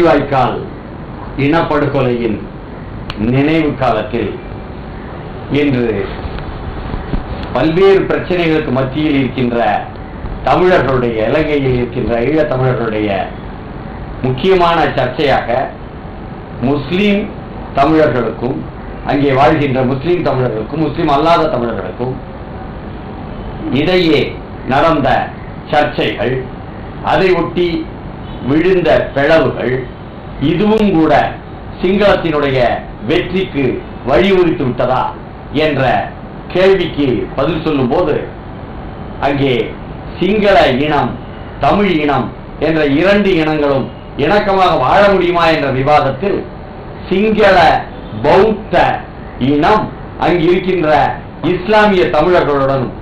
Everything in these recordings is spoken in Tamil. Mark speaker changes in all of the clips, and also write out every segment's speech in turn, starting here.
Speaker 1: முள்ளிவாய்க்கால் இனப்படுகொலையின் நினைவு காலத்தில் இன்று பல்வேறு பிரச்சனைகளுக்கு மத்தியில் இருக்கின்ற தமிழர்களுடைய இலங்கையில் இருக்கின்ற ஈழத் தமிழர்களுடைய முக்கியமான சர்ச்சையாக முஸ்லீம் தமிழர்களுக்கும் அங்கே வாழ்கின்ற முஸ்லீம் தமிழர்களுக்கும் முஸ்லீம் அல்லாத தமிழர்களுக்கும் இடையே நடந்த சர்ச்சைகள் அதை ஒட்டி விழுந்த பிளவுகள் இதுவும் கூட சிங்களத்தினுடைய வெற்றிக்கு வழிவகுத்து விட்டதா என்ற கேள்விக்கு பதில் சொல்லும்போது அங்கே சிங்கள இனம் தமிழ் இனம் என்ற இரண்டு இனங்களும் இணக்கமாக வாழ முடியுமா என்ற விவாதத்தில் சிங்கள பௌத்த இனம் அங்கு இருக்கின்ற இஸ்லாமிய தமிழர்களுடனும்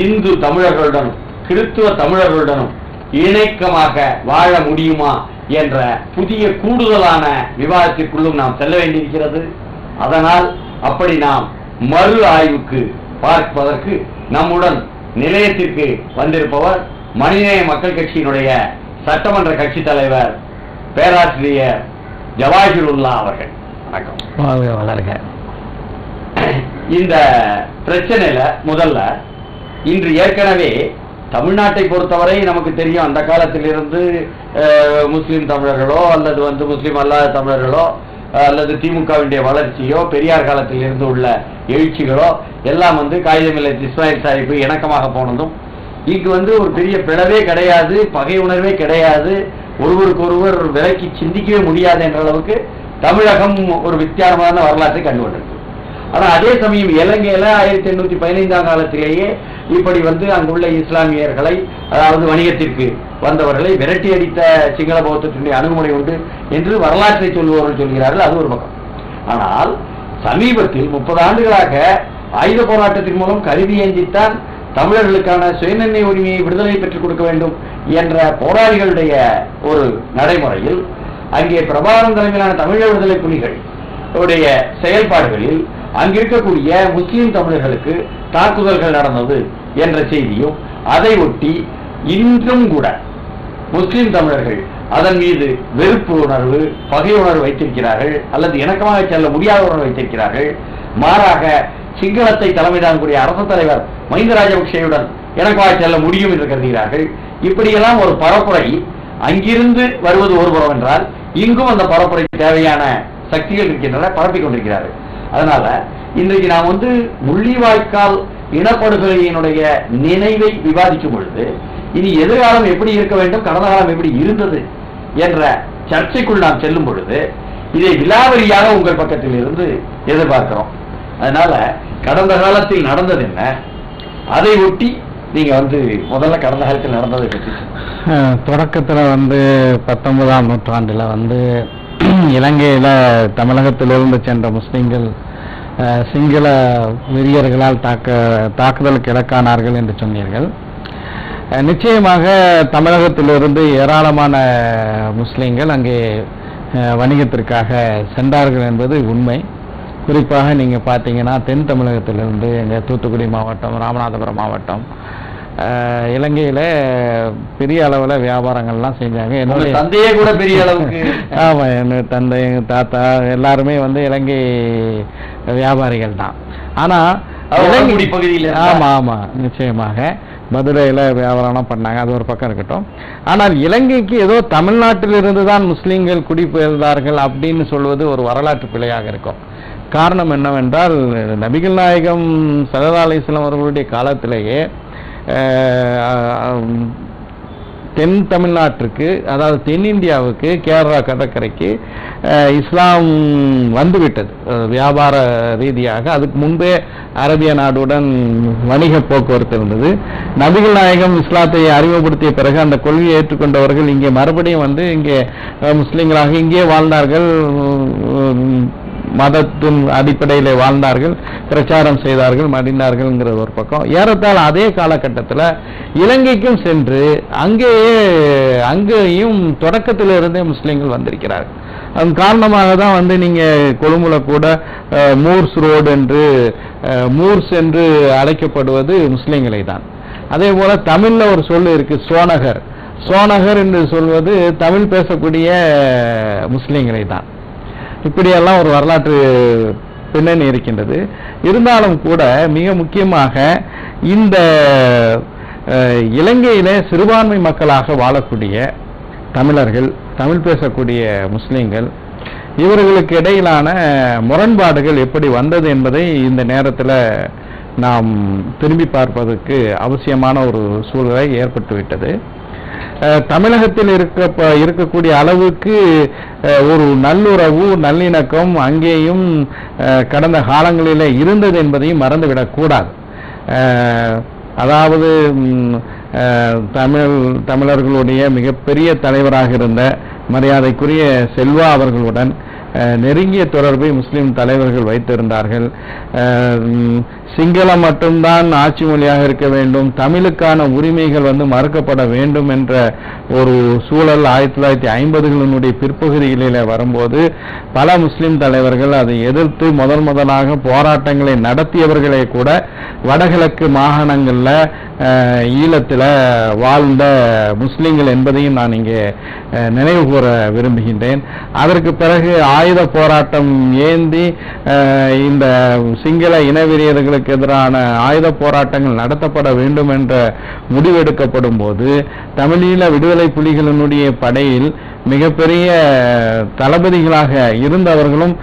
Speaker 1: இந்து தமிழர்களுடனும் கிறித்துவ தமிழர்களுடனும் இணக்கமாக வாழ முடியுமா என்ற புதிய கூடுதலான விவாதத்திற்குள்ளும் நாம் செல்ல வேண்டியிருக்கிறது. அதனால் அப்படி நாம் மறு ஆய்வுக்கு பார்ப்பதற்கு நம்முடன் நிலையத்திற்கு வந்திருப்பவர் மனிதநேய மக்கள் கட்சியினுடைய சட்டமன்ற கட்சி தலைவர் பேராசிரியர் ஜவாஹிருல்லா அவர்கள். வணக்கம்.
Speaker 2: வளர்க
Speaker 1: இந்த பிரச்சனையில முதல்ல இன்று ஏற்கனவே தமிழ்நாட்டை பொறுத்தவரை நமக்கு தெரியும் அந்த காலத்திலிருந்து முஸ்லீம் தமிழர்களோ அல்லது வந்து முஸ்லீம் அல்லாத தமிழர்களோ அல்லது திமுகவினுடைய வளர்ச்சியோ பெரியார் காலத்திலிருந்து உள்ள எழுச்சிகளோ எல்லாம் வந்து காகிதமில்லை இஸ்மாயில் சாஹிப்பு இணக்கமாக போனதும் இங்கு வந்து ஒரு பெரிய பிளவே கிடையாது பகை உணர்வே கிடையாது ஒருவருக்கொருவர் விலக்கி சிந்திக்கவே முடியாது என்ற அளவுக்கு தமிழகம் ஒரு வித்தியாசமான வரலாற்றை கண்டு கொண்டிருக்கு ஆனால் அதே சமயம் இலங்கையில் ஆயிரத்தி எண்ணூத்தி பதினைந்தாம் காலத்திலேயே இப்படி வந்து அங்குள்ள இஸ்லாமியர்களை அதாவது வணிகத்திற்கு வந்தவர்களை விரட்டி அடித்த சிங்கள பௌத்தத்தினுடைய அணுகுமுறை உண்டு என்று வரலாற்றை சொல்லுபவர்கள் சொல்கிறார்கள். அது ஒரு பக்கம். ஆனால் சமீபத்தில் முப்பது ஆண்டுகளாக ஆயுத போராட்டத்தின் மூலம் கருவி ஏந்தித்தான் தமிழர்களுக்கான சுயநிர்ணய உரிமையை விடுதலை பெற்றுக் கொடுக்க வேண்டும் என்ற போராளிகளுடைய ஒரு நடைமுறையில் அங்கே பிரபாகரன் தலைமையிலான தமிழக விடுதலை புலிகள் உடைய செயல்பாடுகளில் அங்கிருக்கக்கூடிய முஸ்லிம் தமிழர்களுக்கு தாக்குதல்கள் நடந்தது என்ற செய்தியும் அதை ஒட்டி இன்றும் கூட முஸ்லிம் தமிழர்கள் அதன் மீது வெறுப்பு உணர்வு பகை உணர்வு வைத்திருக்கிறார்கள் அல்லது இணக்கமாக செல்ல முடியாத உணர்வு வைத்திருக்கிறார்கள். மாறாக சிங்களத்தை தலைமை தாங்கக்கூடிய அரசு தலைவர் மஹிந்த ராஜபக்சேயுடன் இணக்கமாக செல்ல முடியும் என்று கருதுகிறார்கள். இப்படியெல்லாம் ஒரு பரப்புரை அங்கிருந்து வருவது ஒரு புறம் என்றால் இங்கும் அந்த பரப்புரைக்கு தேவையான சக்திகள் இருக்கின்றன பரப்பிக் கொண்டிருக்கிறார்கள். அதனால இன்றைக்கு நாம் வந்து முள்ளிவாய்க்கால் இனப்படுகொலையினுடைய நினைவை விவாதிக்கும் பொழுது இனி எதிர்காலம் எப்படி இருக்க வேண்டும் கடந்த காலம் எப்படி இருந்தது என்ற சர்ச்சைக்குள் நாம் செல்லும் பொழுது இதை விலாவரியாக உங்கள் பக்கத்தில் இருந்து எதிர்பார்க்கிறோம். அதனால கடந்த காலத்தில் நடந்தது என்ன? அதை ஒட்டி நீங்க வந்து முதல்ல கடந்த காலத்தில் நடந்ததை பற்றி
Speaker 2: தொடக்கத்தில் வந்து பத்தொன்பதாம் நூற்றாண்டில் வந்து இலங்கையில் தமிழகத்திலிருந்து சென்ற முஸ்லீம்கள் சிங்கள வெறியர்களால் தாக்க தாக்குதலுக்கு இலக்கானார்கள் என்று சொன்னீர்கள். நிச்சயமாக தமிழகத்திலிருந்து ஏராளமான முஸ்லீம்கள் அங்கே வணிகத்திற்காக சென்றார்கள் என்பது உண்மை. குறிப்பாக நீங்கள் பார்த்தீங்கன்னா தென் தமிழகத்திலிருந்து எங்கள் தூத்துக்குடி மாவட்டம் ராமநாதபுரம் மாவட்டம் இலங்கையில பெரிய அளவில் வியாபாரங்கள்லாம் செஞ்சாங்க. என்னுடைய
Speaker 1: தந்தையே கூட பெரிய அளவுக்கு.
Speaker 2: ஆமா எங்க தந்தை எங்க தாத்தா எல்லாருமே வந்து இலங்கை வியாபாரிகள் தான் ஆனா
Speaker 1: அவர்
Speaker 2: இலங்கை-
Speaker 1: வடகுடி பகுதியில இருந்தா?
Speaker 2: ஆமா ஆமா நிச்சயமாக. மதுரையில வியாபாரம்லாம் பண்ணாங்க. அது ஒரு பக்கம் இருக்கட்டும். ஆனால் இலங்கைக்கு ஏதோ தமிழ்நாட்டிலிருந்து தான் முஸ்லீம்கள் குடிபெயர்ந்தார்கள் அப்படின்னு சொல்வது ஒரு வரலாற்று பிழையாக இருக்கும். காரணம் என்னவென்றால் நபிகள் நாயகம் சல்லா அலிஸ்லாம் அவர்களுடைய காலத்திலேயே தென் தமிழ்நாட்டிற்கு அதாவது தென்னிந்தியாவுக்கு கேரளா கடற்கரைக்கு இஸ்லாம் வந்துவிட்டது. வியாபார ரீதியாக. அதுக்கு முன்பே அரபிய நாடுடன் வணிக போக்குவரத்து இருந்தது. நபிகள் நாயகம் இஸ்லாத்தை அறிமுகப்படுத்திய பிறகு அந்த கொள்கையை ஏற்றுக்கொண்டவர்கள் இங்கே மறுபடியும் வந்து இங்கே முஸ்லீம்களாக இங்கே வாழ்ந்தார்கள். மதத்தின் அடிப்படையில் வாழ்ந்தார்கள் பிரச்சாரம் செய்தார்கள் மடிந்தார்கள்ங்கிறது ஒரு பக்கம். ஏறத்தாழ அதே காலகட்டத்தில் இலங்கைக்கும் சென்று அங்கேயே அங்கேயும் தொடக்கத்திலிருந்தே முஸ்லீம்கள் வந்திருக்கிறார்கள். அதன் காரணமாக தான் வந்து நீங்கள் கொழும்புல கூட மூர்ஸ் ரோடு என்று மூர்ஸ் என்று அழைக்கப்படுவது முஸ்லீம்களை தான். அதே போல் தமிழில் ஒரு சொல்லு இருக்குது சோனகர். சோனகர் என்று சொல்வது தமிழ் பேசக்கூடிய முஸ்லீம்களை தான். இப்படியெல்லாம் ஒரு வரலாற்று பின்னணி இருக்கின்றது. இருந்தாலும் கூட மிக முக்கியமாக இந்த இலங்கையில சிறுபான்மை மக்களாக வாழக்கூடிய தமிழர்கள் தமிழ் பேசக்கூடிய முஸ்லீம்கள் இவர்களுக்கு இடையிலான முரண்பாடுகள் எப்படி வந்தது என்பதை இந்த நேரத்தில் நாம் திரும்பி பார்ப்பதற்கு அவசியமான ஒரு சூழ்நிலை ஏற்பட்டுவிட்டது. தமிழகத்தில் இருக்க ப- இருக்கக்கூடிய அளவுக்கு ஒரு நல்லுறவு நல்லிணக்கம் அங்கேயும் கடந்த காலங்களிலே இருந்தது என்பதையும் மறந்துவிடக்கூடாது அதாவது தமிழ் தமிழர்களுடைய மிகப்பெரிய தலைவராக இருந்த மரியாதைக்குரிய செல்வா அவர்களுடன் நெருங்கிய தொடர்பை முஸ்லீம் தலைவர்கள் வைத்திருந்தார்கள். சிங்களம் மட்டும்தான் ஆட்சி மொழியாக இருக்க வேண்டும். தமிழுக்கான உரிமைகள் வந்து மறுக்கப்பட வேண்டும் என்ற ஒரு சூழல் ஆயிரத்தி தொள்ளாயிரத்தி ஐம்பதுகளினுடைய பிற்பகுதிகளில் வரும்போது பல முஸ்லிம் தலைவர்கள் அதை எதிர்த்து முதல் முதலாக போராட்டங்களை நடத்தியவர்களே கூட வடகிழக்கு மாகாணங்களில் ஈழத்தில் வாழ்ந்த முஸ்லிம்கள் என்பதையும் நான் இங்கே நினைவு கூற விரும்புகின்றேன். அதற்கு பிறகு ஆயுத போராட்டம் ஏந்தி இந்த சிங்கள இனவெறியர்களுக்கு எதிரான ஆயுத போராட்டங்கள் நடத்தப்பட வேண்டும் என்ற முடிவெடுக்கப்படும் போது தமிழீழ விடுதலை புலிகளினுடைய படையில் மிகப்பெரிய தளபதிகளாக இருந்தவர்களும்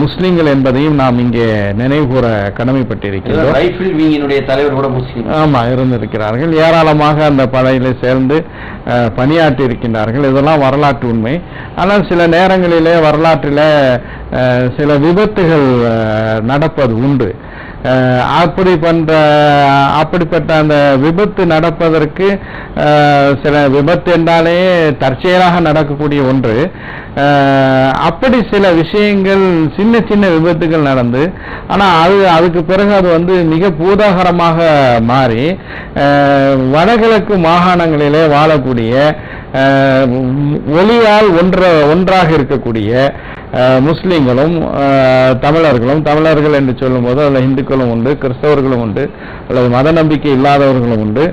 Speaker 2: முஸ்லிம்கள் என்பதையும் நாம் இங்கே நினைவு கூற கடமைப்பட்டிருக்கிறோம்
Speaker 1: ரைஃபிள் விங்கினுடைய தலைவர் கூட முஸ்லீம்.
Speaker 2: ஆமா இருந்திருக்கிறார்கள். ஏராளமாக அந்த படையில சேர்ந்து பணியாற்றி இருக்கின்றார்கள் இதெல்லாம் வரலாற்று உண்மை. ஆனால் சில நேரங்களிலே வரலாற்றில் சில விபத்துகள் நடப்பது உண்டு. அப்படி பண்ற அப்படிப்பட்ட அந்த விபத்து நடப்பதற்கு சில விபத்து என்றாலே தற்செயலாக நடக்கக்கூடிய ஒன்று. அப்படி சில விஷயங்கள் சின்ன சின்ன விபத்துகள் நடந்து ஆனா அது அதுக்கு பிறகு அது வந்து மிக பூதாகரமாக மாறி வடகிழக்கு மாகாணங்களிலே வாழக்கூடிய ஒளியால் ஒன்ற ஒன்றாக இருக்கக்கூடிய முஸ்லீம்களும் தமிழர்களும் தமிழர்கள் என்று சொல்லும்போது அதில் இந்துக்களும் உண்டு கிறிஸ்தவர்களும் உண்டு அல்லது மத நம்பிக்கை இல்லாதவர்களும் உண்டு.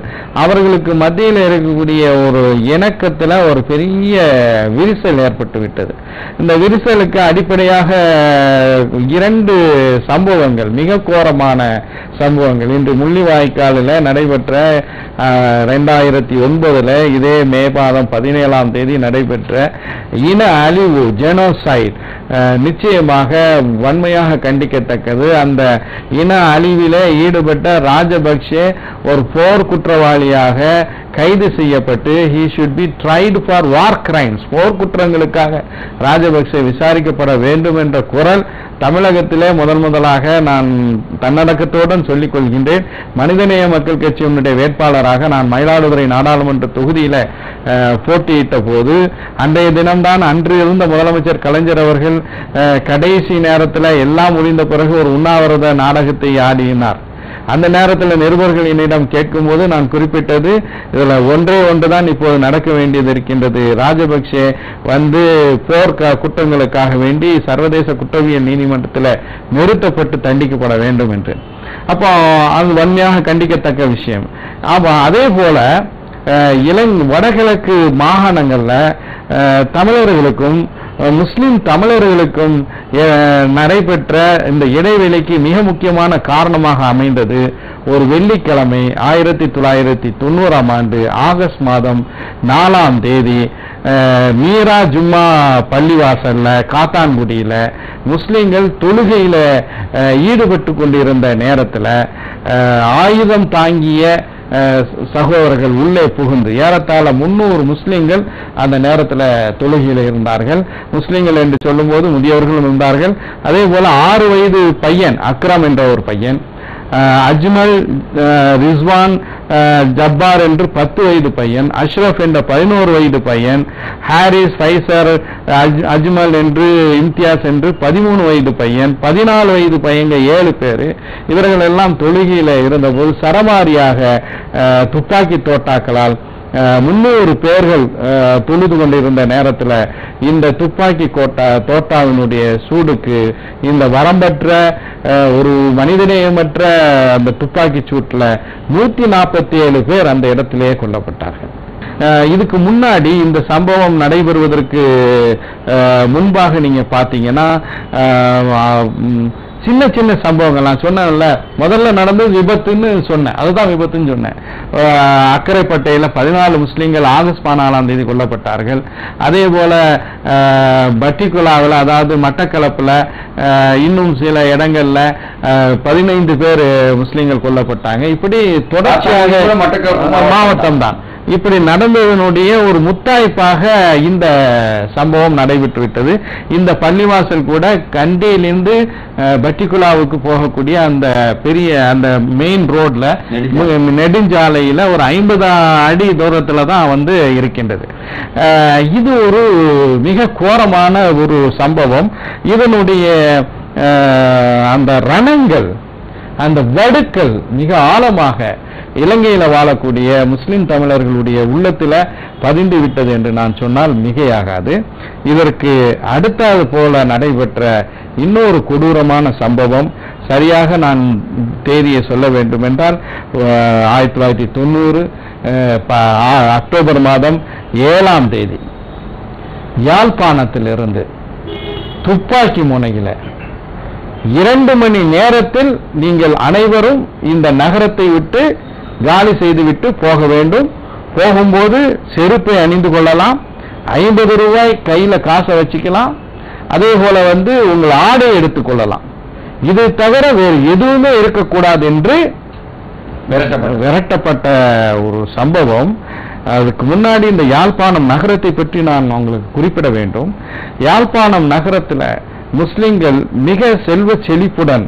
Speaker 2: அவர்களுக்கு மத்தியில் இருக்கக்கூடிய ஒரு இணக்கத்தில் ஒரு பெரிய விரிசல் ஏற்பட்டு விட்டது. இந்த விரிசலுக்கு அடிப்படையாக இரண்டு சம்பவங்கள் மிக கோரமான சம்பவங்கள். இன்று முள்ளிவாய்க்காலில் நடைபெற்ற ரெண்டாயிரத்தி ஒன்பதில் இதே மே மாதம் பதினேழாம் தேதி நடைபெற்ற இன அழிவு ஜெனோசைட் நிச்சயமாக வன்மையாக கண்டிக்கத்தக்கது. அந்த இன அழிவிலே ஈடுபட்ட ராஜபக்சே ஒரு போர் குற்றவாளியாக கைது செய்யப்பட்டு he should be tried for war crimes போர் குற்றங்களுக்காக ராஜபக்சே விசாரிக்கப்பட வேண்டும் என்ற குரல் தமிழகத்திலே முதன் முதலாக நான் தன்னடக்கத்துடன் சொல்லிக் கொள்கின்றேன். மனிதநேய மக்கள் கட்சியினுடைய வேட்பாளராக நான் மயிலாடுதுறை நாடாளுமன்ற தொகுதியில போட்டியிட்ட போது அன்றைய தினம்தான் அன்று இருந்த முதலமைச்சர் கலைஞர் அவர்கள் அஹ், கடைசி நேரத்தில் எல்லாம் முடிந்த பிறகு ஒரு உண்ணாவிரத நாடகத்தை ஆடினார். அந்த நேரத்தில் நிருபர்கள் என்னிடம் கேட்கும்போது நான் குறிப்பிட்டது இதில் ஒன்றே ஒன்றுதான் இப்போது நடக்க வேண்டியது இருக்கின்றது. ராஜபக்சே வந்து போர் குற்றங்களுக்காக வேண்டி சர்வதேச குற்றவியல் நீதிமன்றத்தில் நிறுத்தப்பட்டு தண்டிக்கப்பட வேண்டும் என்று. அப்போ அது வன்மையாக கண்டிக்கத்தக்க விஷயம். அப்போ அதே போல இலங் வடகிழக்கு மாகாணங்களில் தமிழர்களுக்கும் முஸ்லிம் தமிழர்களுக்கும் நடைபெற்ற இந்த இடைவெளிக்கு மிக முக்கியமான காரணமாக அமைந்தது ஒரு வெள்ளிக்கிழமை ஆயிரத்தி தொள்ளாயிரத்தி தொண்ணூறாம் ஆண்டு ஆகஸ்ட் மாதம் நாலாம் தேதி மீரா ஜும்மா பள்ளிவாசல்ல காத்தான்குடியில முஸ்லிம்கள் தொழுகையில ஈடுபட்டு கொண்டிருந்த நேரத்தில் ஆயுதம் தாங்கிய சகோதரர்கள் உள்ளே புகுந்து ஏறத்தாழ முன்னூறு முஸ்லீம்கள் அந்த நேரத்தில் தொழுகையில் இருந்தார்கள். முஸ்லீம்கள் என்று சொல்லும்போது முதியவர்களும் இருந்தார்கள். அதே போல ஆறு வயது பையன் அக்ரம் என்ற ஒரு பையன் அஜ்மல் ரிஸ்வான் ஜப்பார் என்று பத்து வயது பையன் அஷ்ரஃப் என்ற பதினோரு வயது பையன் ஹாரிஸ் ஃபைசர் அஜ்- அஜ்மல் என்று இம்தியாஸ் என்று பதிமூணு வயது பையன் பதினாலு வயது பையங்க ஏழு பேர் இவர்கள் எல்லாம் தொழுகையில் இருந்தபோது சரமாரியாக துப்பாக்கி தோட்டாக்களால் முன்னூறு பேர்கள் தொழுது கொண்டிருந்த நேரத்தில் இந்த துப்பாக்கி கோட்டா தோட்டாவினுடைய சூடுக்கு இந்த வரம்பற்ற ஒரு மனிதநேயமற்ற அந்த துப்பாக்கி சூட்டில் நூற்றி நாற்பத்தி ஏழு பேர் அந்த இடத்திலேயே கொல்லப்பட்டார்கள். இதுக்கு முன்னாடி இந்த சம்பவம் நடைபெறுவதற்கு முன்பாக நீங்க பார்த்தீங்கன்னா சின்ன சின்ன சம்பவங்கள் நான் சொன்னேன்ல முதல்ல நடந்தது விபத்துன்னு சொன்னேன். அதுதான் விபத்துன்னு சொன்னேன். அக்கரைப்பட்டையில பதினாலு முஸ்லிம்கள் ஆகஸ்ட் பதினாலாம் தேதி கொல்லப்பட்டார்கள். அதே போல அஹ், பட்டிக்குலாவில் அதாவது மட்டக்களப்புல இன்னும் சில இடங்கள்ல பதினைந்து பேர் முஸ்லிம்கள் கொல்லப்பட்டாங்க. இப்படி தொடர்ச்சியாக
Speaker 1: மாவட்டம்
Speaker 2: தான் இப்படி நடந்ததனுடைய ஒரு முத்தாய்ப்பாக இந்த சம்பவம் நடைபெற்று விட்டது இந்த பள்ளிவாசல் கூட கண்டியிலிருந்து அஹ், பட்டிக்குலாவுக்கு போகக்கூடிய அந்த பெரிய அந்த மெயின் ரோட்ல நெடுஞ்சாலையில ஒரு ஐம்பது அடி தூரத்துல தான் வந்து இருக்கின்றது. இது ஒரு மிக கோரமான ஒரு சம்பவம். இதனுடைய அந்த ரணங்கள் அந்த வடுக்கள் மிக ஆழமாக இலங்கையில வாழக்கூடிய முஸ்லிம் தமிழர்களுடைய உள்ளத்தில் பதிந்து விட்டது என்று நான் சொன்னால் மிகையாகாது. இதற்கு அடுத்தது போல நடைபெற்ற இன்னொரு கொடூரமான சம்பவம் சரியாக நான் தேதியை சொல்ல வேண்டும் என்றால் ஆயிரத்தி தொள்ளாயிரத்தி தொண்ணூறு ப- அக்டோபர் மாதம் ஏழாம் தேதி யாழ்ப்பாணத்திலிருந்து துப்பாக்கி முனையில் இரண்டு மணி நேரத்தில் நீங்கள் அனைவரும் இந்த நகரத்தை விட்டு காலி செய்துவிட்டு போக வேண்டும். போகும்போது செருப்பை அணிந்து கொள்ளலாம். ஐம்பது ரூபாய் கையில காசை வச்சுக்கலாம். அதே போல வந்து உங்கள் ஆடை எடுத்துக்கொள்ளலாம் இதை தவிர வேறு எதுவுமே இருக்கக்கூடாது என்று. விரட்டப்பட்ட ஒரு சம்பவம். அதுக்கு முன்னாடி இந்த யாழ்ப்பாணம் நகரத்தை பற்றி நான் உங்களுக்கு குறிப்பிட வேண்டும். யாழ்ப்பாணம் நகரத்துல முஸ்லிம்கள் மிக செல்வ செழிப்புடன்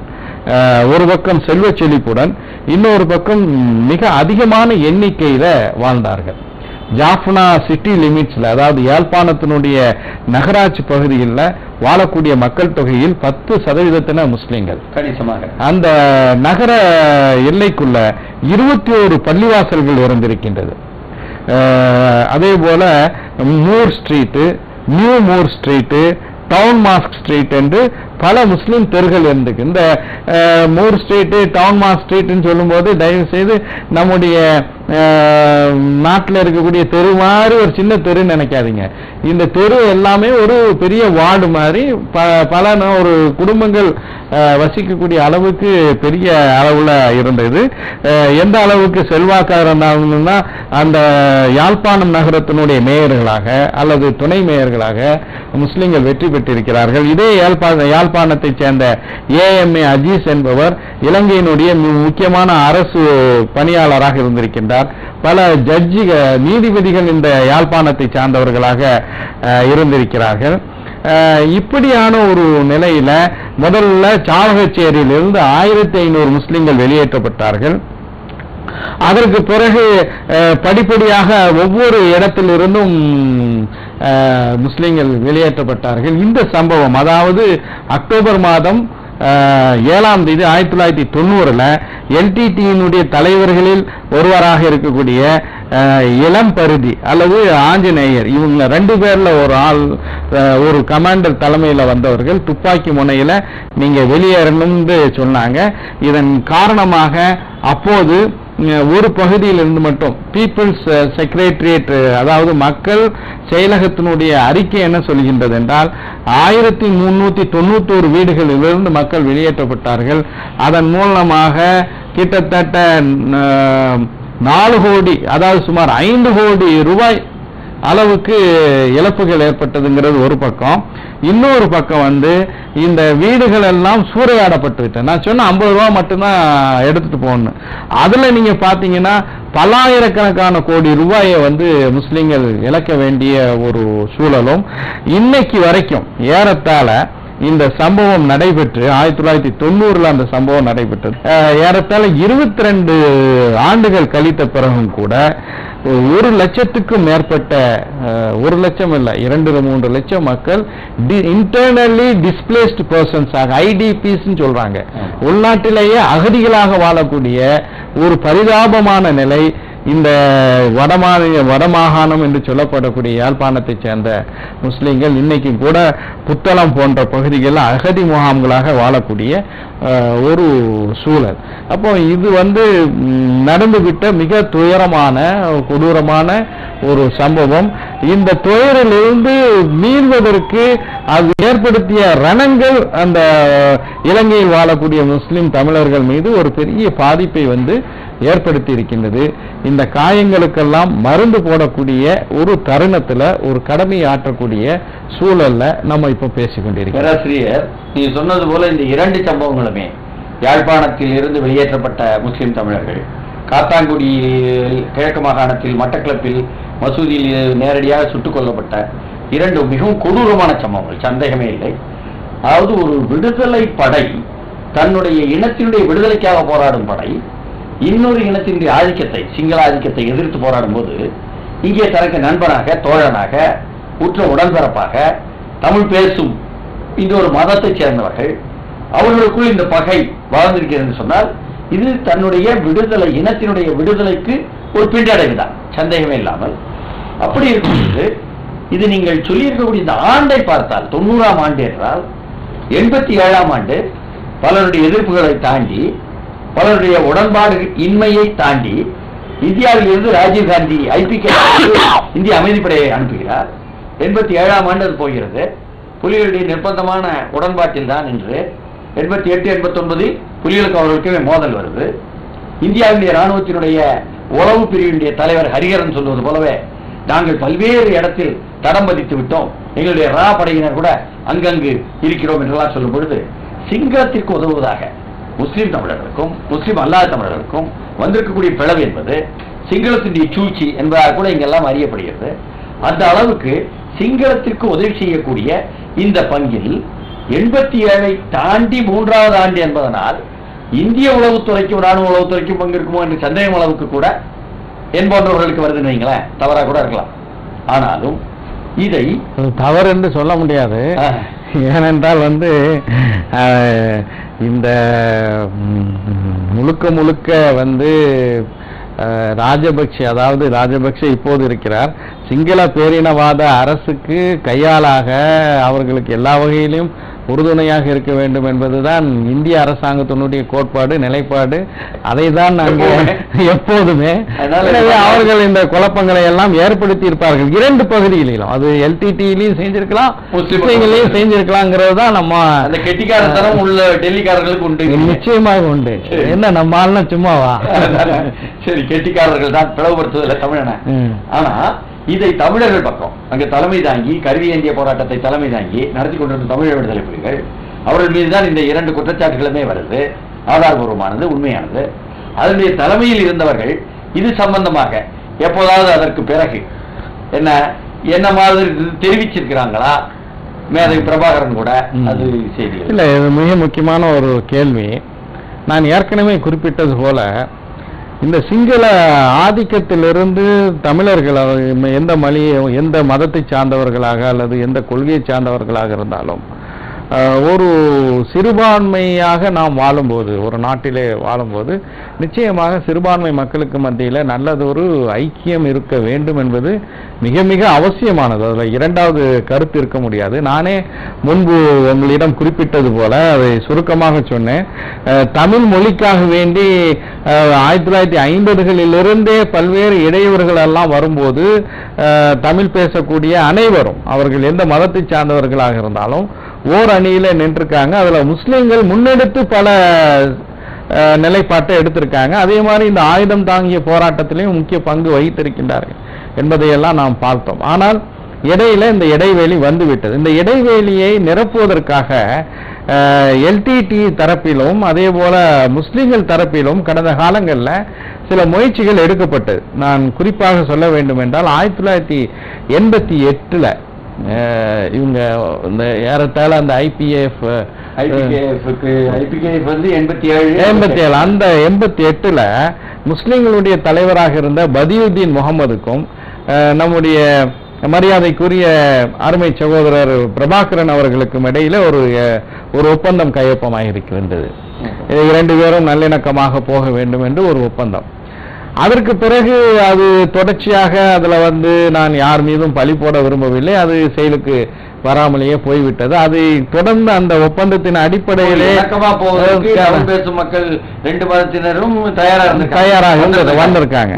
Speaker 2: ஒரு பக்கம் செல்வ செழிப்புடன் இன்னொரு பக்கம் மிக அதிகமான எண்ணிக்கையில வாழ்ந்தார்கள். ஜாஃப்னா சிட்டி லிமிட்ஸ்ல அதாவது யாழ்ப்பாணத்தினுடைய நகராட்சி பகுதியில் வாழக்கூடிய மக்கள் தொகையில் பத்து சதவீதத்தினர் முஸ்லிம்கள்.
Speaker 1: கணிசமாக.
Speaker 2: அந்த நகர எல்லைக்குள்ள இருபத்தி ஒரு பள்ளிவாசல்கள் இருந்திருக்கின்றது. அதே போல Moor street new Moor street town mosque street என்று பல முஸ்லீம் தெருகள் இருந்துக்கு. இந்த மூர் ஸ்ட்ரீட்டு டவுன் மாஸ்க் ஸ்ட்ரீட்னு சொல்லும்போது தயவு செய்து நம்முடைய நாட்டில் இருக்கக்கூடிய தெரு மாதிரி ஒரு சின்ன தெருன்னு நினைக்காதீங்க. இந்த தெரு எல்லாமே ஒரு பெரிய வார்டு மாதிரி ப- பல ஒரு குடும்பங்கள் வசிக்கக்கூடிய அளவுக்கு பெரிய அளவில் இருந்தது. எந்த அளவுக்கு செல்வாக்காக இருந்தாங்கன்னா அந்த யாழ்ப்பாணம் நகரத்தினுடைய மேயர்களாக அல்லது துணை மேயர்களாக முஸ்லிம்கள் வெற்றி பெற்றிருக்கிறார்கள். இதே யாழ்ப்பாண யாழ்ப்பாணத்தைச் சேர்ந்த ஏஎம்ஏ அஜீஸ் என்பவர் இலங்கையினுடைய முக்கியமான அரசு பணியாளராக இருந்திருக்கின்றார். பல ஜட்ஜிகள் நீதிபதிகள் இந்த யாழ்ப்பாணத்தை சார்ந்தவர்களாக இருந்திருக்கிறார்கள். இப்படியான ஒரு நிலையில முதல்ல சாவகச்சேரியிலிருந்து ஆயிரத்தி ஐநூறு முஸ்லிம்கள் வெளியேற்றப்பட்டார்கள். அதற்கு பிறகு படிப்படியாக ஒவ்வொரு இடத்திலிருந்தும் முஸ்லிம்கள் வெளியேற்றப்பட்டார்கள். இந்த சம்பவம் அதாவது அக்டோபர் மாதம் ஏழாம் தேதி ஆயிரத்தி தொள்ளாயிரத்தி தொண்ணூறில் எல்டிடியினுடைய தலைவர்களில் ஒருவராக இருக்கக்கூடிய இளம் பருதி அல்லது ஆஞ்சநேயர். இவங்க ரெண்டு பேரில் ஒரு ஆள் ஒரு கமாண்டர் தலைமையில் வந்தவர்கள். துப்பாக்கி முனையில் நீங்கள் வெளியேறணும்னு சொன்னாங்க. இதன் காரணமாக அப்போது ஒரு பகுதியிலிருந்து மட்டும் பீப்புள்ஸ் செக்ரட்டரியேட் uh, uh, அதாவது மக்கள் செயலகத்தினுடைய அறிக்கை என்ன சொல்கின்றது என்றால் ஆயிரத்தி முன்னூத்தி தொண்ணூத்தோரு வீடுகளிலிருந்து மக்கள் வெளியேற்றப்பட்டார்கள். அதன் மூலமாக கிட்டத்தட்ட நாலு கோடி அதாவது சுமார் ஐந்து கோடி ரூபாய் அளவுக்கு இழப்புகள் ஏற்பட்டதுங்கிறது ஒரு பக்கம். இன்னொரு பக்கம் வந்து இந்த வீடுகள் எல்லாம் சூறையாடப்பட்டு விட்டன நான் சொன்ன ஐம்பது ரூபா மட்டும்தான் எடுத்துட்டு போகணும். அதுல நீங்க பாத்தீங்கன்னா பல்லாயிரக்கணக்கான கோடி ரூபாயை வந்து முஸ்லீம்கள் இழக்க வேண்டிய ஒரு சூழலும் இன்னைக்கு வரைக்கும் ஏறத்தாழ இந்த சம்பவம் நடைபெற்று ஆயிரத்தி தொள்ளாயிரத்தி தொண்ணூறுல அந்த சம்பவம் நடைபெற்றது. ஏறத்தாழ இருபத்தி ரெண்டு ஆண்டுகள் கழித்த பிறகும் கூட ஒரு லட்சத்துக்கும் மேற்பட்ட ஒரு லட்சம் இல்ல இரண்டு மூன்று லட்சம் மக்கள் இன்டர்னலி டிஸ்பிளேஸ்டு பர்சன்ஸ் ஆக ஐடிபிஸ் சொல்றாங்க. உள்நாட்டிலேயே அகதிகளாக வாழக்கூடிய ஒரு பரிதாபமான நிலை இந்த வடமாநில வடமாகாணம் என்று சொல்லப்படக்கூடிய யாழ்ப்பாணத்தைச் சேர்ந்த முஸ்லீம்கள் இன்னைக்கும் கூட புத்தளம் போன்ற பகுதிகளில் அகதி முகாம்களாக வாழக்கூடிய ஒரு சூழல். அப்போ இது வந்து நடந்துவிட்ட மிக துயரமான கொடூரமான ஒரு சம்பவம். இந்த துயரிலிருந்து மீள்வதற்கு அது ஏற்படுத்திய ரணங்கள் அந்த இலங்கையில் வாழக்கூடிய முஸ்லிம் தமிழர்கள் மீது ஒரு பெரிய பாதிப்பை வந்து ஏற்படுத்தி இருக்கின்றது இந்த காயங்களுக்கெல்லாம் மருந்து போடக்கூடிய ஒரு தருணத்துல ஒரு கடமை ஆற்றக்கூடிய சூழல்ல நம்ம இப்ப பேசிக்கொண்டிருக்கிறோம்.
Speaker 1: பேராசிரியர் நீ சொன்னது போல இந்த இரண்டு சம்பவங்களுமே யாழ்ப்பாணத்தில் இருந்து வெளியேற்றப்பட்ட முஸ்லிம் தமிழர்கள் காத்தாங்குடியில் கிழக்கு மாகாணத்தில் மட்டக்கிளப்பில் மசூதியில் நேரடியாக சுட்டுக் கொல்லப்பட்ட இரண்டு மிகவும் கொடூரமான சம்பவங்கள் சந்தேகமே இல்லை. அதாவது ஒரு விடுதலை படை தன்னுடைய இனத்தினுடைய விடுதலைக்காக போராடும் படை இன்னொரு இனத்தினுடைய ஆதிக்கத்தை சிங்கள ஆதிக்கத்தை எதிர்த்து போராடும் போது இங்கே தனக்கு நண்பனாக தோழனாக உற்ற உடன்பிறப்பாக தமிழ் பேசும் இன்னொரு மதத்தைச் சேர்ந்தவர்கள் அவர்களுக்குள் இந்த பகை வளர்ந்திருக்கிறது என்று சொன்னால் இது தன்னுடைய விடுதலை இனத்தினுடைய விடுதலைக்கு ஒரு பின்னடைவு தான் சந்தேகமே இல்லாமல். அப்படி இருக்கும்போது இது நீங்கள் சொல்லியிருக்கக்கூடிய இந்த ஆண்டை பார்த்தால் தொண்ணூறாம் ஆண்டு என்றால் எண்பத்தி ஏழாம் ஆண்டு பலருடைய எதிர்ப்புகளை தாண்டி பலருடைய உடன்பாடு இன்மையை தாண்டி இந்தியாவில் இருந்து ராஜீவ் காந்தி ஐபிகே இந்திய அமைதிப்படையை அனுப்புகிறார். எண்பத்தி ஏழாம் ஆண்டு அது போகிறது. புலிகளுடைய நிர்பந்தமான உடன்பாட்டில் தான் என்று எண்பத்தி எட்டு எண்பத்தொன்பதில் புலிகளுக்கு அவர்களுக்குமே மோதல் வருது. இந்தியாவினுடைய ராணுவத்தினுடைய உளவு பிரிவினுடைய தலைவர் ஹரிஹரன் சொல்வது போலவே நாங்கள் பல்வேறு இடத்தில் தடம் பதித்து விட்டோம். எங்களுடைய ரா படையினர் கூட அங்கங்கு இருக்கிறோம் என்றெல்லாம் சொல்லும் பொழுது சிங்களத்திற்கு உதவுவதாக முஸ்லிம் தமிழர்களுக்கும் முஸ்லிம் அல்லாத தமிழர்களுக்கும் வந்திருக்கக்கூடிய பிளவு என்பது சிங்களத்தினுடைய சூழ்ச்சி என்பதாக கூட இங்கெல்லாம் அறியப்படுகிறது. அந்த அளவுக்கு சிங்களத்திற்கு உதவி செய்யக்கூடிய இந்த பங்கில் எண்பத்தி ஏழை தாண்டி மூன்றாவது ஆண்டு என்பதனால் இந்திய உளவுத்துறைக்கும் ராணுவ உளவுத்துறைக்கும் பங்கு இருக்குமோ என்று சந்தேகம் அளவுக்கு கூட என் போன்றவர்களுக்கு வருதுன்னு வைங்களேன் தவறா கூட இருக்கலாம். ஆனாலும் இதை
Speaker 2: தவறு என்று சொல்ல முடியாது. ஏனென்றால் வந்து இந்த முழுக்க முழுக்க வந்து அஹ், ராஜபக்ஷ அதாவது ராஜபக்ஷ இப்போது இருக்கிறார். சிங்கள பேரினவாத அரசுக்கு கையாளாக அவர்களுக்கு எல்லா வகையிலும் உறுதுணையாக இருக்க வேண்டும் என்பதுதான் இந்திய அரசாங்கத்தினுடைய கோட்பாடு நிலைப்பாடு. அதை தான் நாங்கள்
Speaker 1: எப்போதுமே.
Speaker 2: அவர்கள் இந்த குழப்பங்களை எல்லாம் ஏற்படுத்தி இருப்பார்கள் இரண்டு பகுதிகளிலும். அது எல்டிடியிலையும் செஞ்சிருக்கலாம்
Speaker 1: முஸ்லிம்
Speaker 2: முஸ்லீம்களையும் செஞ்சிருக்கலாங்கிறது தான் நம்ம
Speaker 1: அந்த கெட்டிக்காரத்தனம் உள்ள டெல்லிக்காரர்களுக்கு உண்டு.
Speaker 2: நிச்சயமாக உண்டு. என்ன நம்ம ஆள்னா சும்மாவா?
Speaker 1: சரி கெட்டிக்காரர்கள் தான் பிளவுபடுத்துவதில்லை தமிழனை. ஆனா இதை தமிழர்கள் பக்கம் அங்க தலைமை தாங்கி கருவி ஏந்திய போராட்டத்தை தலைமை தாங்கி நடத்தி கொண்டிருந்த தமிழர் விடுதலை புலிகள் அவர்கள் மீது தான் இந்த இரண்டு குற்றச்சாட்டுகளுமே வருது ஆதாரபூர்வமானது உண்மையானது. அதனுடைய தலைமையில் இருந்தவர்கள் இது சம்பந்தமாக எப்போதாவது அதற்கு பிறகு என்ன என்ன மாதிரி தெரிவிச்சிருக்கிறாங்களா? மேதை பிரபாகரன் கூட. அது செய்தி
Speaker 2: இல்ல இது மிக முக்கியமான ஒரு கேள்வி. நான் ஏற்கனவே குறிப்பிட்டது போல இந்த சிங்கள ஆதிக்கத்திலிருந்து தமிழர்கள் எந்த மொழியை எந்த மதத்தை சார்ந்தவர்களாக அல்லது எந்த கொள்கையை சார்ந்தவர்களாக இருந்தாலும் ஒரு சிறுபான்மையாக நாம் வாழும்போது ஒரு நாட்டிலே வாழும்போது நிச்சயமாக சிறுபான்மை மக்களுக்கு மத்தியில் நல்லதொரு ஐக்கியம் இருக்க வேண்டும் என்பது மிக மிக அவசியமானது. அதில் இரண்டாவது கருத்து இருக்க முடியாது. நானே முன்பு உங்களிடம் குறிப்பிட்டது போல அதை சுருக்கமாக சொன்னேன். தமிழ் மொழிக்காக வேண்டி ஆயிரத்தி தொள்ளாயிரத்தி ஐம்பதுகளிலிருந்தே பல்வேறு இடையூறுகள் எல்லாம் வரும்போது தமிழ் பேசக்கூடிய அனைவரும் அவர்கள் எந்த மதத்தை சார்ந்தவர்களாக இருந்தாலும் ஓர் அணியில நின்றுருக்காங்க. அதுல முஸ்லீம்கள் முன்னெடுத்து பல நிலைப்பாட்டை எடுத்திருக்காங்க. அதே மாதிரி இந்த ஆயுதம் தாங்கிய போராட்டத்திலையும் முக்கிய பங்கு வகித்திருக்கின்றார்கள் என்பதையெல்லாம் நாம் பார்த்தோம். ஆனால் இடையில இந்த இடைவெளி வந்துவிட்டது. இந்த இடைவெளியை நிரப்புவதற்காக எல்டிடி தரப்பிலும் அதே போல முஸ்லீம்கள் தரப்பிலும் கடந்த காலங்களில் சில முயற்சிகள் எடுக்கப்பட்டது. நான் குறிப்பாக சொல்ல வேண்டும் என்றால் ஆயிரத்தி தொள்ளாயிரத்தி எண்பத்தி எட்டில் இவங்க இந்த ஏறத்தாழ அந்த ஐபிஎஃப்
Speaker 1: ஐபிகேஎஃப் வந்து எண்பத்தி ஏழு.
Speaker 2: எண்பத்தி ஏழு. அந்த எண்பத்தி எட்டுல முஸ்லிம்களுடைய தலைவராக இருந்த பதியுத்தீன் முகமதுக்கும் நம்முடைய மரியாதைக்குரிய அருமை சகோதரர் பிரபாகரன் அவர்களுக்கும் இடையில ஒரு ஒரு ஒப்பந்தம் கையொப்பமாக இருக்கின்றது. இது இரண்டு பேரும் நல்லிணக்கமாக போக வேண்டும் என்று ஒரு ஒப்பந்தம். அதற்கு பிறகு அது தொடர்ச்சியாக அதுல வந்து நான் யார் மீதும் பழி போட விரும்பவில்லை. அது செயலுக்கு வராமலேயே போய்விட்டது. அது தொடர்ந்து அந்த ஒப்பந்தத்தின் அடிப்படையிலே
Speaker 1: பேசும் மக்கள் ரெண்டு மதத்தினரும் தயாரா இருந்திருக்காங்க.
Speaker 2: தயாராக இருந்தது, வந்திருக்காங்க.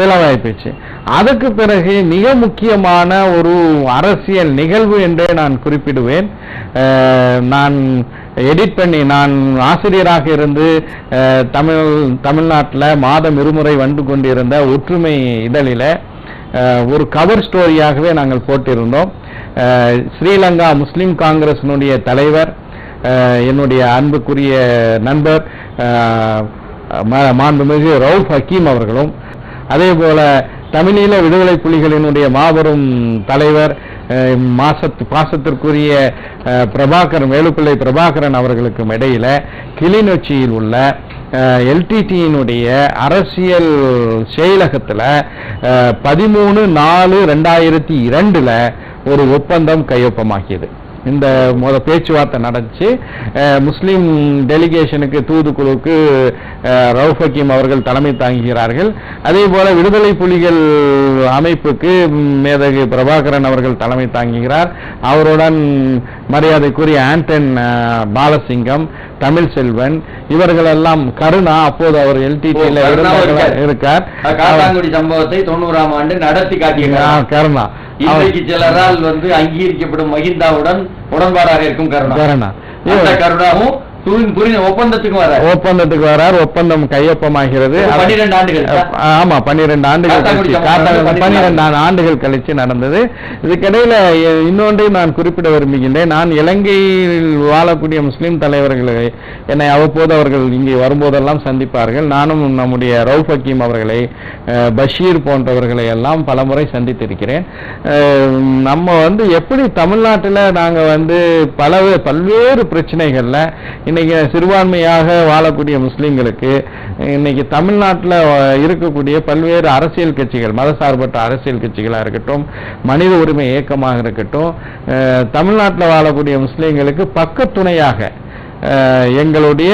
Speaker 2: பிளவாய்ப்பிச்சு அதுக்கு பிறகு மிக முக்கியமான ஒரு அரசியல் நிகழ்வு என்றே நான் குறிப்பிடுவேன். நான் எடிட் பண்ணி நான் ஆசிரியராக இருந்து தமிழ் தமிழ்நாட்டில் மாதம் இருமுறை வந்து கொண்டிருந்த ஒற்றுமை இதழில ஒரு கவர் ஸ்டோரியாகவே நாங்கள் போட்டிருந்தோம். ஸ்ரீலங்கா முஸ்லிம் காங்கிரஸினுடைய தலைவர் என்னுடைய அன்புக்குரிய நண்பர் மாண்புமிகு ரவுஃப் ஹக்கீம் அவர்களும் அதே போல தமிழீழ விடுதலை புலிகளினுடைய மாபெரும் தலைவர் மாசத்து பாசத்திற்குரிய பிரபாகரன் வேலுப்பிள்ளை பிரபாகரன் அவர்களுக்கும் இடையில கிளிநொச்சியில் உள்ள எல்டிடியினுடைய அரசியல் செயலகத்தில் பதிமூணு நாலு ரெண்டாயிரத்தி இரண்டில் ஒரு ஒப்பந்தம் கையொப்பமாக்கியது இந்த முத பேச்சுவார்த்தை நடந்துச்சு. முஸ்லிம் டெலிகேஷனுக்கு தூதுக்குழுவுக்கு ரவுஃப் ஹக்கீம் அவர்கள் தலைமை தாங்குகிறார்கள். அதே போல விடுதலை புலிகள் அமைப்புக்கு மேதகு பிரபாகரன் அவர்கள் தலைமை தாங்குகிறார். அவருடன் மரியாதைக்குரிய ஆண்டன் பாலசிங்கம் தமிழ் செல்வன் இவர்களெல்லாம் கருணா அப்போது அவர் எல்டிடியில்
Speaker 1: இருக்கார். காத்தாங்குடி சம்பவத்தை தொண்ணூறாம் ஆண்டு நடத்தி காட்டிய
Speaker 2: ஆ, கருணா.
Speaker 1: இன்றைக்கு சிலரால் வந்து அங்கீகரிக்கப்படும் மகிந்தாவுடன் உடன்பாடாக இருக்கும் கருணா.
Speaker 2: கருணா.
Speaker 1: கருணாவும் ஒப்பந்தத்துக்கும் வர
Speaker 2: ஒப்பந்தத்துக்கு வரார். ஒப்பந்தம் கையொப்பமாகிறது. ஆமா பன்னிரெண்டு ஆண்டுகள் கழிச்சு பன்னிரெண்டு ஆண்டுகள். கழிச்சு நடந்தது. இதுக்கிடையில எ- இன்னொன்றை நான் குறிப்பிட விரும்புகின்றேன். நான் இலங்கையில் வாழக்கூடிய முஸ்லிம் தலைவர்களை என்னை அவ்வப்போது அவர்கள் இங்கே வரும்போதெல்லாம் சந்திப்பார்கள். நானும் நம்முடைய ரவுஃப் ஹக்கீம் அவர்களை பஷீர் போன்றவர்களை எல்லாம் பலமுறை சந்தித்திருக்கிறேன். நம்ம வந்து எப்படி தமிழ்நாட்டில் நாங்க வந்து பல பல்வேறு பிரச்சனைகள்ல இன்றைக்கி சிறுபான்மையாக வாழக்கூடிய முஸ்லீம்களுக்கு இன்னைக்கு தமிழ்நாட்டில் இருக்கக்கூடிய பல்வேறு அரசியல் கட்சிகள் மதசார்பற்ற அரசியல் கட்சிகளாக இருக்கட்டும் மனித உரிமை இயக்கமாக இருக்கட்டும் தமிழ்நாட்டில் வாழக்கூடிய முஸ்லீம்களுக்கு பக்கத்துணையாக எங்களுடைய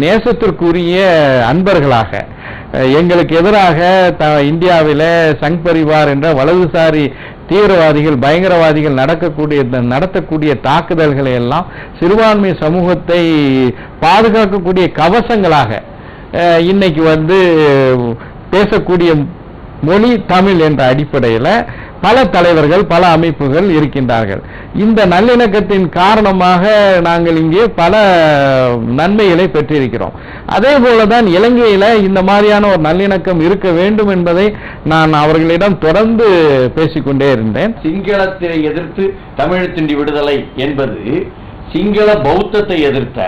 Speaker 2: நேசத்திற்குரிய அன்பர்களாக எங்களுக்கு எதிராக த இந்தியாவில் சங் பரிவார் என்ற வலதுசாரி தீவிரவாதிகள் பயங்கரவாதிகள் நடக்கக்கூடிய நடத்தக்கூடிய தாக்குதல்களை எல்லாம் சிறுபான்மை சமூகத்தை பாதுகாக்கக்கூடிய கவசங்களாக இன்னைக்கு வந்து பேசக்கூடிய மொழி தமிழ் என்ற அடிப்படையில் பல தலைவர்கள் பல அமைப்புகள் இருக்கின்றார்கள். இந்த நல்லிணக்கத்தின் காரணமாக நாங்கள் இங்கே பல நன்மைகளை பெற்றிருக்கிறோம். அதே போலதான் இலங்கையில இந்த மாதிரியான ஒரு நல்லிணக்கம் இருக்க வேண்டும் என்பதை நான் அவர்களிடம் தொடர்ந்து பேசிக்கொண்டே இருந்தேன்.
Speaker 1: சிங்களத்தை எதிர்த்து தமிழத்திண்டி விடுதலை என்பது சிங்கள பௌத்தத்தை எதிர்த்த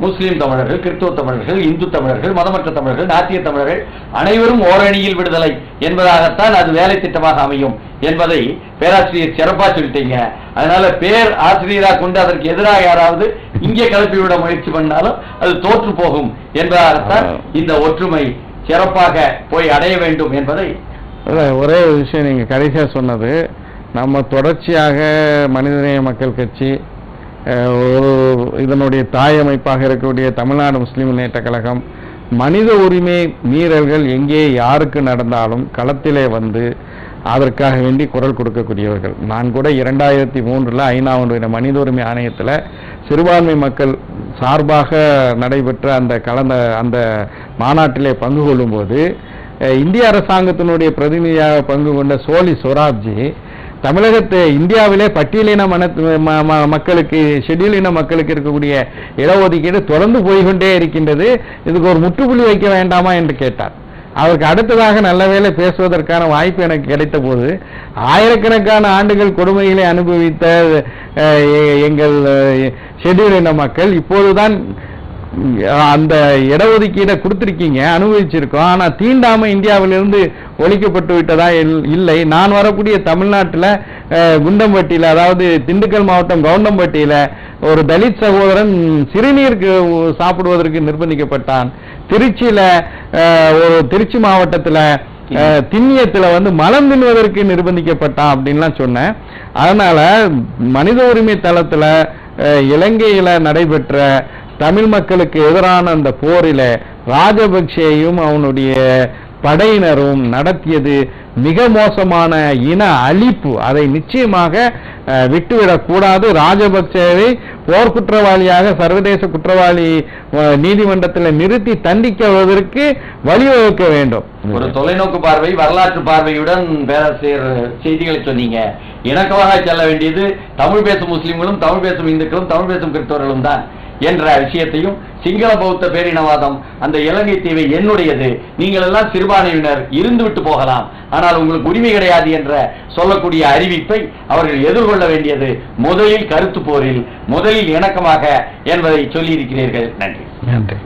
Speaker 1: முஸ்லிம் தமிழர்கள் கிறிஸ்துவ தமிழர்கள் இந்து தமிழர்கள் மதமற்ற தமிழர்கள் நாத்திய தமிழர்கள் அனைவரும் ஓரணியில் விடுதலை என்பதாகத்தான் அது வேலை திட்டமாக அமையும் என்பதை பேராசிரியர் சிறப்பா சொல்லிட்டீங்க. அதனால பேர் ஆசிரியரா கொண்டு அதற்கு எதிராக யாராவது இங்கே கிளப்பி விட முயற்சி பண்ணாலும் அது தோற்று போகும் என்பதாகத்தான் இந்த ஒற்றுமை சிறப்பாக போய் அடைய வேண்டும் என்பதை
Speaker 2: ஒரே விஷயம் நீங்க கடைசியா சொன்னது. நம்ம தொடர்ச்சியாக மனிதநேய மக்கள் கட்சி ஒரு இதனுடைய தாய் அமைப்பாக இருக்கக்கூடிய தமிழ்நாடு முஸ்லீம் முன்னேற்ற கழகம் மனித உரிமை மீறல்கள் எங்கே யாருக்கு நடந்தாலும் களத்திலே வந்து அதற்காக வேண்டி குரல் கொடுக்கக்கூடியவர்கள். நான் கூட இரண்டாயிரத்தி மூன்றில் ஐநாவுடைய மனித உரிமை ஆணையத்தில் சிறுபான்மை மக்கள் சார்பாக நடைபெற்ற அந்த கலந்த அந்த மாநாட்டிலே பங்கு கொள்ளும்போது இந்திய அரசாங்கத்தினுடைய பிரதிநிதியாக பங்கு கொண்ட சோலி சொராப்ஜி தமிழகத்து இந்தியாவிலே பட்டியலின மன ம- ம- மக்களுக்கு ஷெட்யூல் இன மக்களுக்கு இருக்கக்கூடிய இடஒதுக்கீடு தொடர்ந்து போய்கொண்டே இருக்கின்றது. இதுக்கு ஒரு முற்றுப்புள்ளி வைக்க வேண்டாமா என்று கேட்டார். அவருக்கு அடுத்ததாக நல்ல வேலை பேசுவதற்கான வாய்ப்பு எனக்கு கிடைத்த போது ஆயிரக்கணக்கான ஆண்டுகள் கொடுமைகளை அனுபவித்த எ- எங்கள் ஷெட்யூல் இன மக்கள் இப்போதுதான் அந்த இடஒதுக்கீடை கொடுத்துருக்கீங்க அனுபவிச்சிருக்கோம். ஆனால் தீண்டாமை இந்தியாவிலிருந்து ஒழிக்கப்பட்டு விட்டதா இல்- இல்லை. நான் வரக்கூடிய தமிழ்நாட்டில் குண்டம்பட்டியில் அதாவது திண்டுக்கல் மாவட்டம் கவுண்டம்பட்டியில் ஒரு தலித் சகோதரன் சிறுநீருக்கு சாப்பிடுவதற்கு நிர்பந்திக்கப்பட்டான். திருச்சியில் ஒரு திருச்சி மாவட்டத்தில் திண்ணியத்தில் வந்து மலம் தின்வதற்கு நிர்பந்திக்கப்பட்டான் அப்படின்லாம் சொன்னேன். அதனால் மனித உரிமை தளத்தில் இலங்கையில் நடைபெற்ற தமிழ் மக்களுக்கு எதிரான அந்த போரில ராஜபக்சேயும் அவனுடைய படையினரும் நடத்தியது மிக மோசமான இன அழிப்பு. அதை நிச்சயமாக விட்டுவிடக்கூடாது ராஜபக்சேவை போர் குற்றவாளியாக சர்வதேச குற்றவாளி நீதிமன்றத்தில் நிறுத்தி தண்டிக்குவதற்கு வழிவகுக்க வேண்டும்.
Speaker 1: ஒரு தொலைநோக்கு பார்வை வரலாற்று பார்வையுடன் பேராசிரியர் செய்திகளை சொன்னீங்க. இணக்கமாக செல்ல வேண்டியது தமிழ் பேசும் முஸ்லிம்களும் தமிழ் பேசும் இந்துக்களும் தமிழ் பேசும் கிறிஸ்தவர்களும் தான். என்ற விஷயத்தையும் சிங்கள பௌத்த பேரினவாதம் அந்த இலங்கை தீவை என்னுடையது நீங்கள் எல்லாம் சிறுபான்மையினர் இருந்து விட்டு போகலாம். ஆனால் உங்களுக்கு உரிமை கிடையாது என்ற சொல்லக்கூடிய அறிவிப்பை அவர்கள் எதிர்கொள்ள வேண்டியது முதலில் கருத்து போரில் முதலில் இணக்கமாக என்பதை சொல்லியிருக்கிறீர்கள். நன்றி.
Speaker 2: நன்றி.